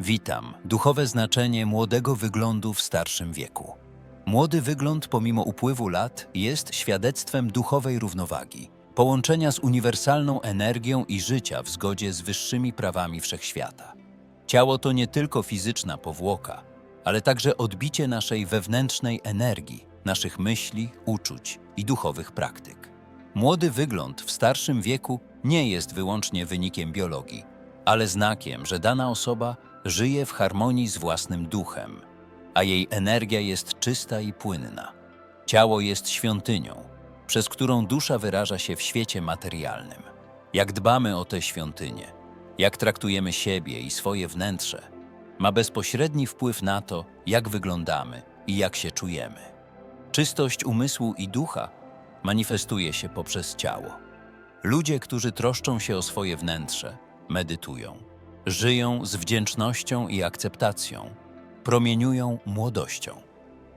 Witam. Duchowe znaczenie młodego wyglądu w starszym wieku. Młody wygląd pomimo upływu lat jest świadectwem duchowej równowagi, połączenia z uniwersalną energią i życia w zgodzie z wyższymi prawami wszechświata. Ciało to nie tylko fizyczna powłoka, ale także odbicie naszej wewnętrznej energii, naszych myśli, uczuć i duchowych praktyk. Młody wygląd w starszym wieku nie jest wyłącznie wynikiem biologii, ale znakiem, że dana osoba żyje w harmonii z własnym duchem, a jej energia jest czysta i płynna. Ciało jest świątynią, przez którą dusza wyraża się w świecie materialnym. Jak dbamy o tę świątynię, jak traktujemy siebie i swoje wnętrze, ma bezpośredni wpływ na to, jak wyglądamy i jak się czujemy. Czystość umysłu i ducha manifestuje się poprzez ciało. Ludzie, którzy troszczą się o swoje wnętrze, medytują, żyją z wdzięcznością i akceptacją, promieniują młodością.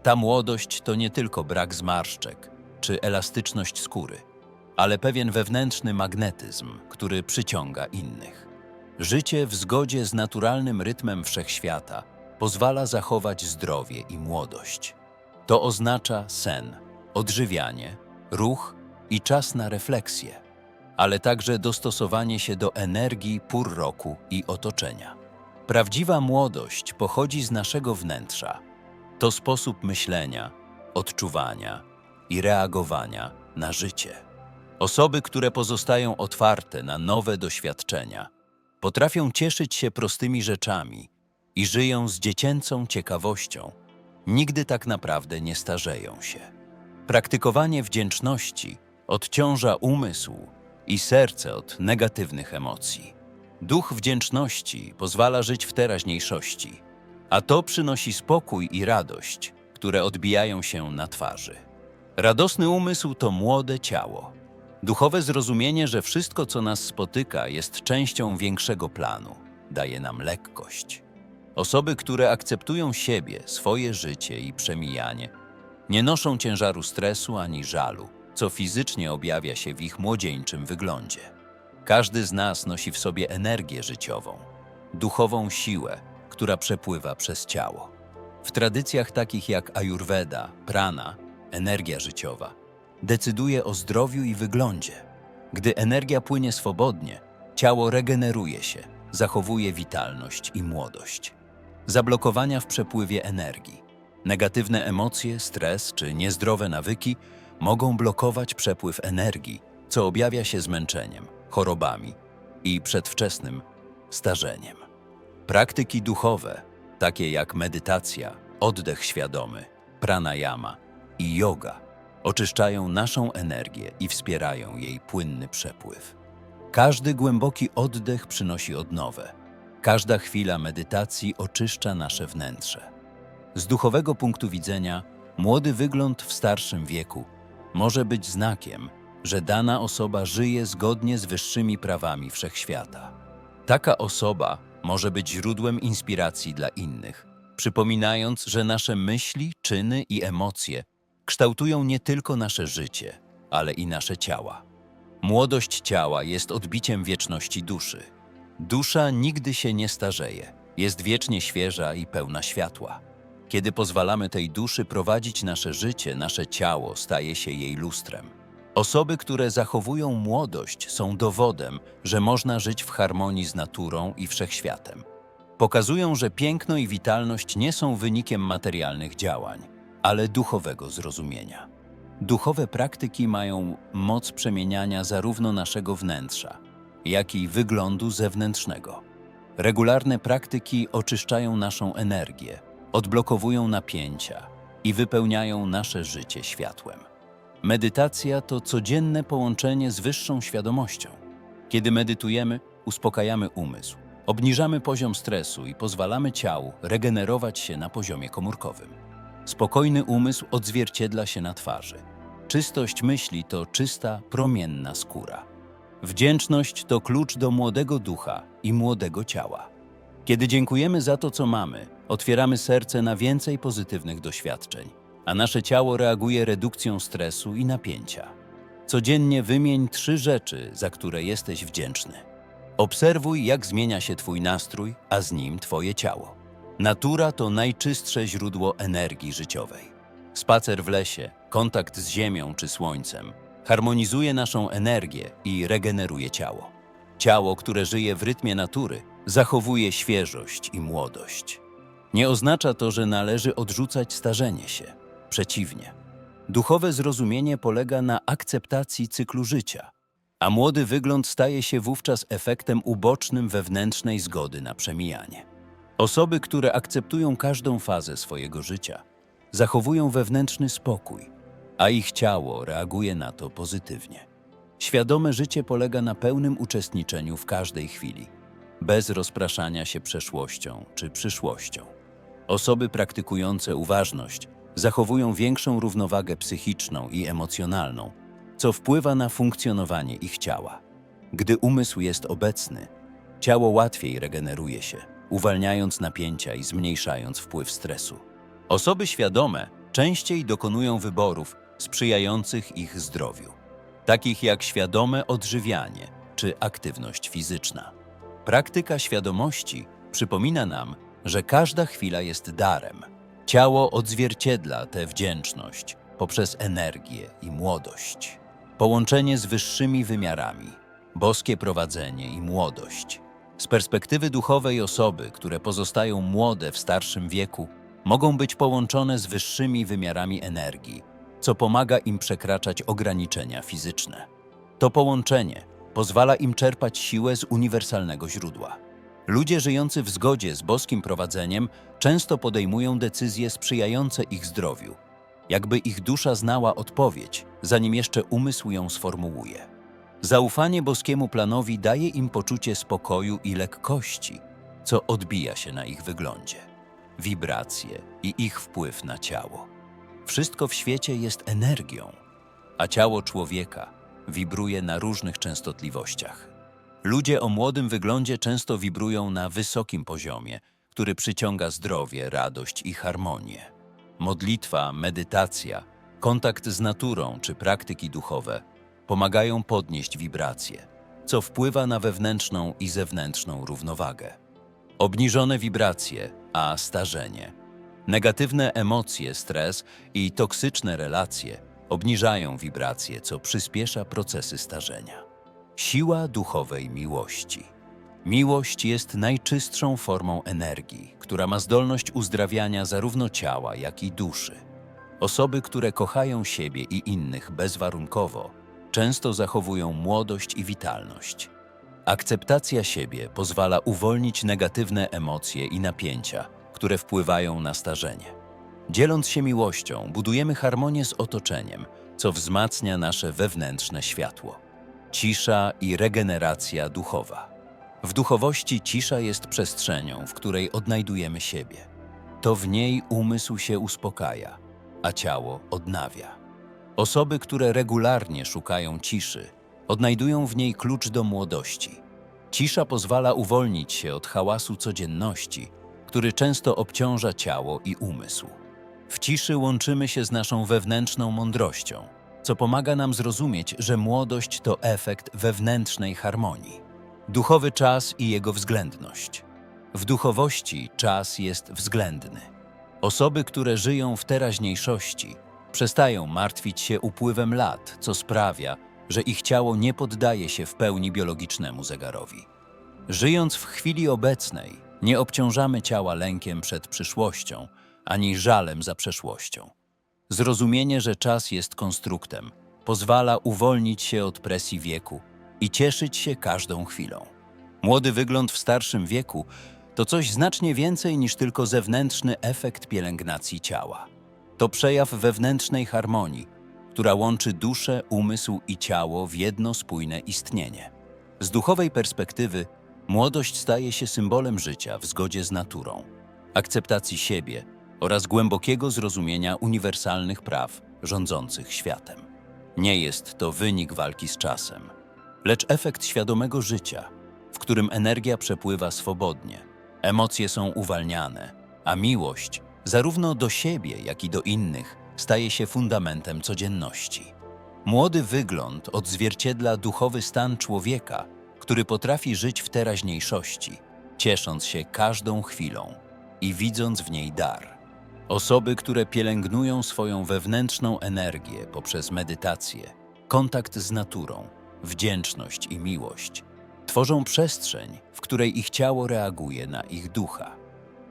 Ta młodość to nie tylko brak zmarszczek czy elastyczność skóry, ale pewien wewnętrzny magnetyzm, który przyciąga innych. Życie w zgodzie z naturalnym rytmem wszechświata pozwala zachować zdrowie i młodość. To oznacza sen, odżywianie, ruch i czas na refleksję, ale także dostosowanie się do energii pór roku i otoczenia. Prawdziwa młodość pochodzi z naszego wnętrza. To sposób myślenia, odczuwania i reagowania na życie. Osoby, które pozostają otwarte na nowe doświadczenia, potrafią cieszyć się prostymi rzeczami i żyją z dziecięcą ciekawością, nigdy tak naprawdę nie starzeją się. Praktykowanie wdzięczności odciąża umysł i serce od negatywnych emocji. Duch wdzięczności pozwala żyć w teraźniejszości, a to przynosi spokój i radość, które odbijają się na twarzy. Radosny umysł to młode ciało. Duchowe zrozumienie, że wszystko, co nas spotyka, jest częścią większego planu, daje nam lekkość. Osoby, które akceptują siebie, swoje życie i przemijanie, nie noszą ciężaru stresu ani żalu, co fizycznie objawia się w ich młodzieńczym wyglądzie. Każdy z nas nosi w sobie energię życiową, duchową siłę, która przepływa przez ciało. W tradycjach takich jak Ayurveda, prana, energia życiowa, decyduje o zdrowiu i wyglądzie. Gdy energia płynie swobodnie, ciało regeneruje się, zachowuje witalność i młodość. Zablokowania w przepływie energii. Negatywne emocje, stres czy niezdrowe nawyki mogą blokować przepływ energii, co objawia się zmęczeniem, chorobami i przedwczesnym starzeniem. Praktyki duchowe, takie jak medytacja, oddech świadomy, pranayama i yoga, oczyszczają naszą energię i wspierają jej płynny przepływ. Każdy głęboki oddech przynosi odnowę. Każda chwila medytacji oczyszcza nasze wnętrze. Z duchowego punktu widzenia, młody wygląd w starszym wieku może być znakiem, że dana osoba żyje zgodnie z wyższymi prawami wszechświata. Taka osoba może być źródłem inspiracji dla innych, przypominając, że nasze myśli, czyny i emocje kształtują nie tylko nasze życie, ale i nasze ciała. Młodość ciała jest odbiciem wieczności duszy. Dusza nigdy się nie starzeje, jest wiecznie świeża i pełna światła. Kiedy pozwalamy tej duszy prowadzić nasze życie, nasze ciało staje się jej lustrem. Osoby, które zachowują młodość, są dowodem, że można żyć w harmonii z naturą i wszechświatem. Pokazują, że piękno i witalność nie są wynikiem materialnych działań, ale duchowego zrozumienia. Duchowe praktyki mają moc przemieniania zarówno naszego wnętrza, jak i wyglądu zewnętrznego. Regularne praktyki oczyszczają naszą energię, odblokowują napięcia i wypełniają nasze życie światłem. Medytacja to codzienne połączenie z wyższą świadomością. Kiedy medytujemy, uspokajamy umysł, obniżamy poziom stresu i pozwalamy ciału regenerować się na poziomie komórkowym. Spokojny umysł odzwierciedla się na twarzy. Czystość myśli to czysta, promienna skóra. Wdzięczność to klucz do młodego ducha i młodego ciała. Kiedy dziękujemy za to, co mamy, otwieramy serce na więcej pozytywnych doświadczeń, a nasze ciało reaguje redukcją stresu i napięcia. Codziennie wymień trzy rzeczy, za które jesteś wdzięczny. Obserwuj, jak zmienia się Twój nastrój, a z nim Twoje ciało. Natura to najczystsze źródło energii życiowej. Spacer w lesie, kontakt z ziemią czy słońcem harmonizuje naszą energię i regeneruje ciało. Ciało, które żyje w rytmie natury, zachowuje świeżość i młodość. Nie oznacza to, że należy odrzucać starzenie się. Przeciwnie. Duchowe zrozumienie polega na akceptacji cyklu życia, a młody wygląd staje się wówczas efektem ubocznym wewnętrznej zgody na przemijanie. Osoby, które akceptują każdą fazę swojego życia, zachowują wewnętrzny spokój, a ich ciało reaguje na to pozytywnie. Świadome życie polega na pełnym uczestniczeniu w każdej chwili, bez rozpraszania się przeszłością czy przyszłością. Osoby praktykujące uważność zachowują większą równowagę psychiczną i emocjonalną, co wpływa na funkcjonowanie ich ciała. Gdy umysł jest obecny, ciało łatwiej regeneruje się, uwalniając napięcia i zmniejszając wpływ stresu. Osoby świadome częściej dokonują wyborów sprzyjających ich zdrowiu, takich jak świadome odżywianie czy aktywność fizyczna. Praktyka świadomości przypomina nam, że każda chwila jest darem. Ciało odzwierciedla tę wdzięczność poprzez energię i młodość. Połączenie z wyższymi wymiarami, boskie prowadzenie i młodość. Z perspektywy duchowej osoby, które pozostają młode w starszym wieku, mogą być połączone z wyższymi wymiarami energii, co pomaga im przekraczać ograniczenia fizyczne. To połączenie pozwala im czerpać siłę z uniwersalnego źródła. Ludzie żyjący w zgodzie z boskim prowadzeniem często podejmują decyzje sprzyjające ich zdrowiu, jakby ich dusza znała odpowiedź, zanim jeszcze umysł ją sformułuje. Zaufanie boskiemu planowi daje im poczucie spokoju i lekkości, co odbija się na ich wyglądzie, wibracje i ich wpływ na ciało. Wszystko w świecie jest energią, a ciało człowieka wibruje na różnych częstotliwościach. Ludzie o młodym wyglądzie często wibrują na wysokim poziomie, który przyciąga zdrowie, radość i harmonię. Modlitwa, medytacja, kontakt z naturą czy praktyki duchowe pomagają podnieść wibracje, co wpływa na wewnętrzną i zewnętrzną równowagę. Obniżone wibracje, a starzenie. Negatywne emocje, stres i toksyczne relacje obniżają wibracje, co przyspiesza procesy starzenia. Siła duchowej miłości. Miłość jest najczystszą formą energii, która ma zdolność uzdrawiania zarówno ciała, jak i duszy. Osoby, które kochają siebie i innych bezwarunkowo, często zachowują młodość i witalność. Akceptacja siebie pozwala uwolnić negatywne emocje i napięcia, które wpływają na starzenie. Dzieląc się miłością, budujemy harmonię z otoczeniem, co wzmacnia nasze wewnętrzne światło. Cisza i regeneracja duchowa. W duchowości cisza jest przestrzenią, w której odnajdujemy siebie. To w niej umysł się uspokaja, a ciało odnawia. Osoby, które regularnie szukają ciszy, odnajdują w niej klucz do młodości. Cisza pozwala uwolnić się od hałasu codzienności, który często obciąża ciało i umysł. W ciszy łączymy się z naszą wewnętrzną mądrością, co pomaga nam zrozumieć, że młodość to efekt wewnętrznej harmonii. Duchowy czas i jego względność. W duchowości czas jest względny. Osoby, które żyją w teraźniejszości, przestają martwić się upływem lat, co sprawia, że ich ciało nie poddaje się w pełni biologicznemu zegarowi. Żyjąc w chwili obecnej, nie obciążamy ciała lękiem przed przyszłością, ani żalem za przeszłością. Zrozumienie, że czas jest konstruktem, pozwala uwolnić się od presji wieku i cieszyć się każdą chwilą. Młody wygląd w starszym wieku to coś znacznie więcej niż tylko zewnętrzny efekt pielęgnacji ciała. To przejaw wewnętrznej harmonii, która łączy duszę, umysł i ciało w jedno spójne istnienie. Z duchowej perspektywy, młodość staje się symbolem życia w zgodzie z naturą, akceptacji siebie oraz głębokiego zrozumienia uniwersalnych praw rządzących światem. Nie jest to wynik walki z czasem, lecz efekt świadomego życia, w którym energia przepływa swobodnie, emocje są uwalniane, a miłość, zarówno do siebie, jak i do innych, staje się fundamentem codzienności. Młody wygląd odzwierciedla duchowy stan człowieka, który potrafi żyć w teraźniejszości, ciesząc się każdą chwilą i widząc w niej dar. Osoby, które pielęgnują swoją wewnętrzną energię poprzez medytację, kontakt z naturą, wdzięczność i miłość, tworzą przestrzeń, w której ich ciało reaguje na ich ducha.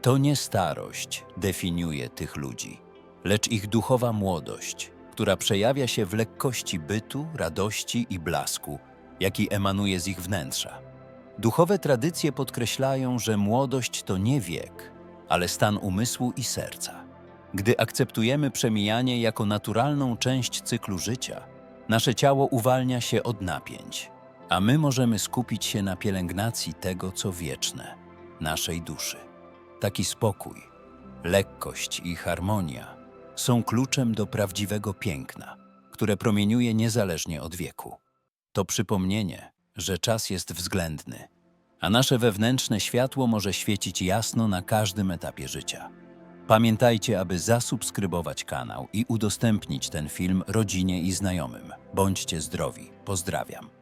To nie starość definiuje tych ludzi, lecz ich duchowa młodość, która przejawia się w lekkości bytu, radości i blasku, jaki emanuje z ich wnętrza. Duchowe tradycje podkreślają, że młodość to nie wiek, ale stan umysłu i serca. Gdy akceptujemy przemijanie jako naturalną część cyklu życia, nasze ciało uwalnia się od napięć, a my możemy skupić się na pielęgnacji tego, co wieczne naszej duszy. Taki spokój, lekkość i harmonia są kluczem do prawdziwego piękna, które promieniuje niezależnie od wieku. To przypomnienie, że czas jest względny, a nasze wewnętrzne światło może świecić jasno na każdym etapie życia. Pamiętajcie, aby zasubskrybować kanał i udostępnić ten film rodzinie i znajomym. Bądźcie zdrowi. Pozdrawiam.